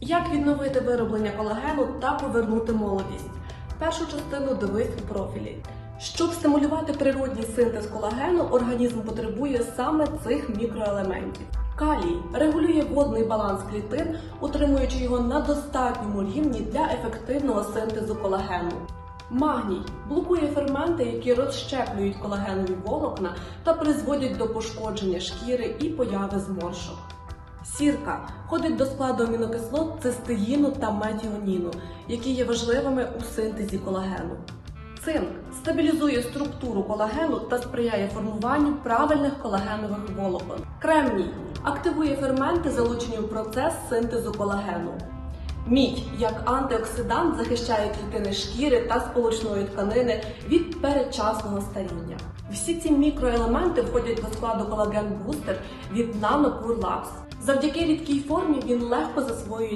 Як відновити вироблення колагену та повернути молодість? Першу частину дивись у профілі. Щоб стимулювати природній синтез колагену, організм потребує саме цих мікроелементів. Калій регулює водний баланс клітин, утримуючи його на достатньому рівні для ефективного синтезу колагену. Магній блокує ферменти, які розщеплюють колагенові волокна та призводять до пошкодження шкіри і появи зморшок. Сірка входить до складу амінокислот цистеїну та метіоніну, які є важливими у синтезі колагену. Цинк стабілізує структуру колагену та сприяє формуванню правильних колагенових волокон. Кремній активує ферменти, залучені в процес синтезу колагену. Мідь як антиоксидант захищає клітини шкіри та сполучної тканини від передчасного старіння. Всі ці мікроелементи входять до складу колаген бустер від Nanopure Labs. Завдяки рідкій формі він легко засвоюється